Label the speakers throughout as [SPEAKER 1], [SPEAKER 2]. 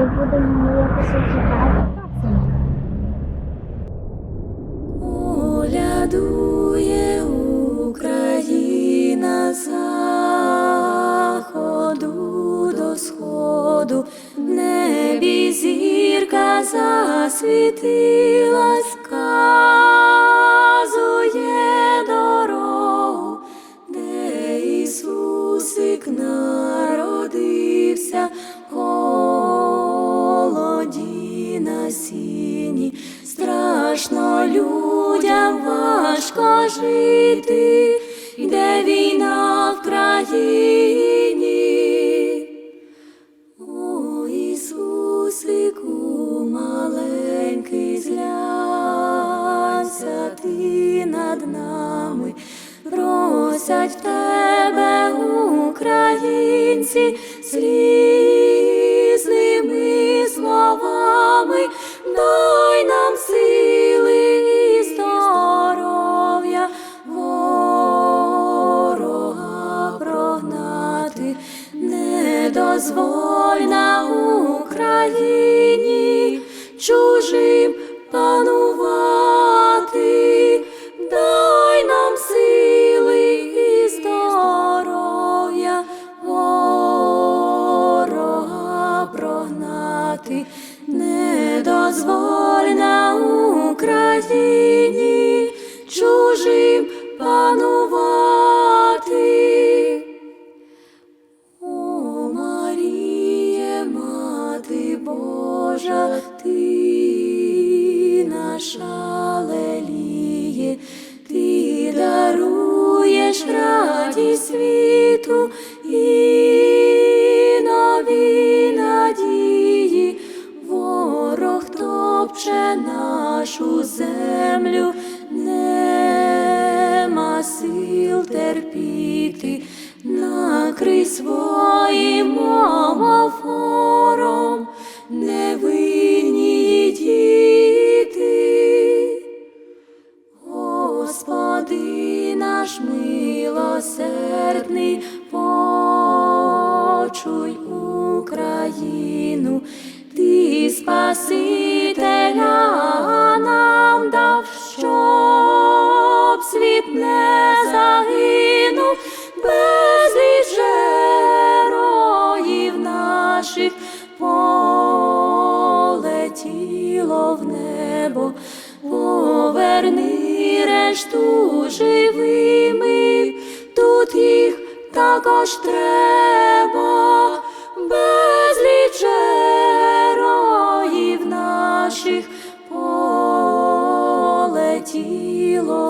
[SPEAKER 1] Ми будемо якось чекати.
[SPEAKER 2] Колядує Україна заходу до сходу, в небі зірка засвітилась, казує дорогу, де Ісусик народився, страшно людям важко жити, йде війна в країні. О, Ісусику, маленький, зглянься ти над нами, просять в тебе українці слізними дозволь на Україні чужим панувати, дай нам сили і здоров'я ворога прогнати, не дозволь на Україні чужим Божа, ти наша леліє, ти даруєш радість світу і нові надії, ворог топче нашу землю, нема сил терпіти, накрий своїм Господи наш милосердний, почуй Україну, ти Спасителя нам дав, щоб світ не загинув, безліч героїв наших полетіло в небо, поверни решту також треба, безліч героїв наших полетіло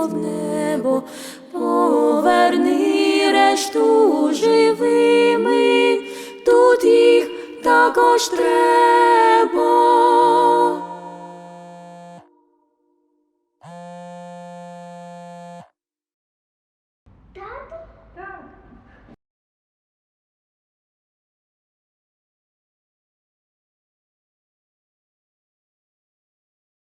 [SPEAKER 2] в небо, поверни решту живими, тут їх також треба.